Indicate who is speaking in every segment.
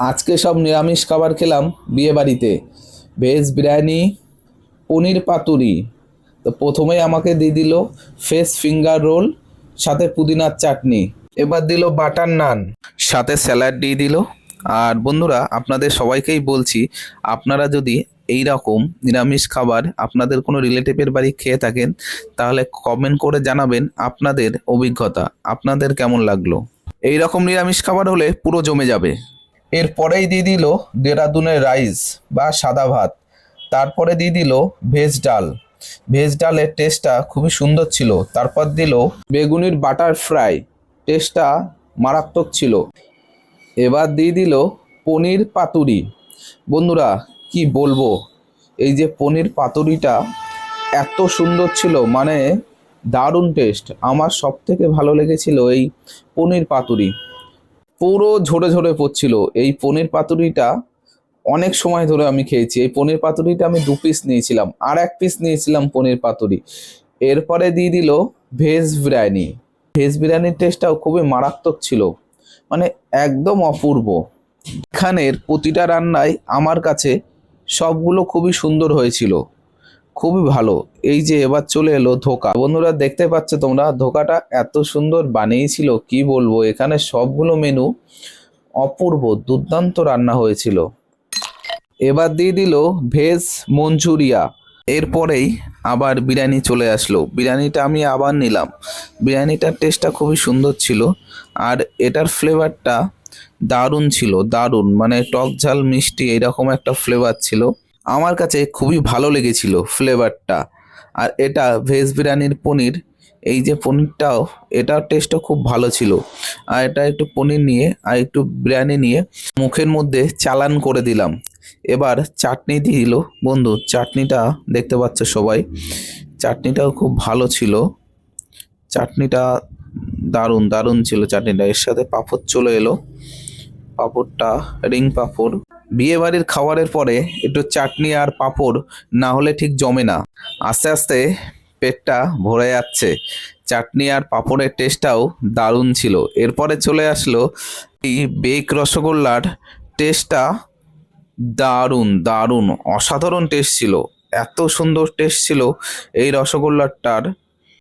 Speaker 1: আজকে সব নিরামিষ খাবার খেলাম বিয়ে বাড়িতে ভেজ বিরিয়ানি, পনির পাতুরি। তো প্রথমেই আমাকে দিয়ে দিল ফেস ফিঙ্গার রোল সাথে পুদিনার চাটনি। এবার দিল বাটার নান সাথে স্যালাড দিয়ে দিল। আর বন্ধুরা, আপনাদের সবাইকেই বলছি, আপনারা যদি এই রকম নিরামিষ খাবার আপনাদের কোনো রিলেটিভের বাড়ি খেয়ে থাকেন, তাহলে কমেন্ট করে জানাবেন আপনাদের অভিজ্ঞতা, আপনাদের কেমন লাগল। এই রকম নিরামিষ খাবার হলে পুরো জমে যাবে। এরপরেই দিয়ে দিল দেরাদুনের রাইস বা সাদা ভাত। তারপরে দিয়ে দিল ভেজ ডাল। ভেজ ডালের টেস্টটা খুবই সুন্দর ছিল। তারপর দিল বেগুনির বাটার ফ্রাই। টেস্টটা মারাত্মক ছিল। এবার দিয়ে দিল পনির পাতুরি। বন্ধুরা, কি বলব? এই যে পনির পাতুরিটা এত সুন্দর ছিল মানে দারুণ টেস্ট। আমার সব থেকে ভালো লেগেছিল এই পনির পাতুরি। পুরো ঝরে ঝরে পড়ছিল। এই পনির পাতুরিটা অনেক সময় ধরে আমি খেয়েছি। এই পনির পাতুরিটা আমি দু পিস নিয়েছিলাম, আর এক পিস নিয়েছিলাম পনির পাতুরি। এরপরে দিয়ে দিল ভেজ বিরিয়ানি। ভেজ বিরিয়ানির টেস্টটাও খুবই মারাত্মক ছিল মানে একদম অপূর্ব। এখানের প্রতিটা রান্নায় আমার কাছে সবগুলো খুবই সুন্দর হয়েছিল। খুবই ভালো। এই যে এবার চলে এলো ধোকা। বন্ধুরা, দেখতে পাচ্ছ তোমরা? ধোকাটা এত সুন্দর বানিয়েছিল, কি বলব? এখানে সবগুলো মেনু অপূর্ব, দুর্দান্ত রান্না হয়েছিল। এবার দিয়ে দিল ভেজ মঞ্চুরিয়া। এরপরেই আবার বিরিয়ানি চলে আসলো। বিরিয়ানিটা আমি আবার নিলাম। বিরিয়ানিটার টেস্টটা খুবই সুন্দর ছিল। আর এটার ফ্লেভারটা দারুণ ছিল, দারুণ। মানে টক ঝাল, মিষ্টি, এরকম একটা ফ্লেভার ছিল। আমার কাছে খুবই ভালো লেগেছিল ফ্লেভারটা। আর এটা ভেজ বিরিয়ানির পনির, এই যে পনিরটাও, এটার টেস্টও খুব ভালো ছিল। আর এটা একটু পনির নিয়ে, আর একটু বিরিয়ানি নিয়ে মুখের মধ্যে চালান করে দিলাম। এবার চাটনি দিল। বন্ধু, চাটনিটা দেখতে পাচ্ছ সবাই। চাটনিটাও খুব ভালো ছিল। চাটনিটা দারুণ দারুণ ছিল চাটনিটা। এর সাথে পাঁপড় চলে এলো। পাঁপড়টা, রিং পাঁপড়। বিয়ে বাড়ির খাবারের পরে একটু চাটনি আর পাঁপড় না হলে ঠিক জমে না। আস্তে আস্তে পেটটা ভরে যাচ্ছে। চাটনি আর পাঁপড়ের টেস্টটাও দারুণ ছিল। এরপরে চলে আসলো এই বেক রসগোল্লার টেস্টটা দারুণ দারুণ, অসাধারণ টেস্ট ছিল। এত সুন্দর টেস্ট ছিল এই রসগোল্লাটার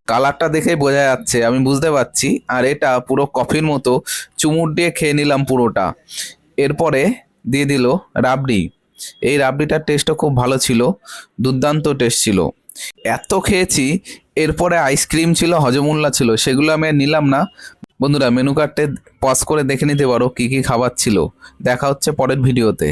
Speaker 1: কালারটা দেখেই বোঝা যাচ্ছে, আমি বুঝতে পারছি। আর এটা পুরো কফির মতো চুমুর দিয়ে খেয়ে নিলাম পুরোটা। এরপরে দিয়ে দিল রাবড়ি। এই রাবড়িটার টেস্টও খুব ভালো ছিল, দুর্দান্ত টেস্ট ছিল। এত খেয়েছি, এরপরে আইসক্রিম ছিল, হজমুল্লা ছিল, সেগুলো আমি আর নিলাম না। বন্ধুরা মেনু কার্ডে পজ করে দেখে নিতে পারো কী কী খাবার ছিল। দেখা হচ্ছে পরের ভিডিওতে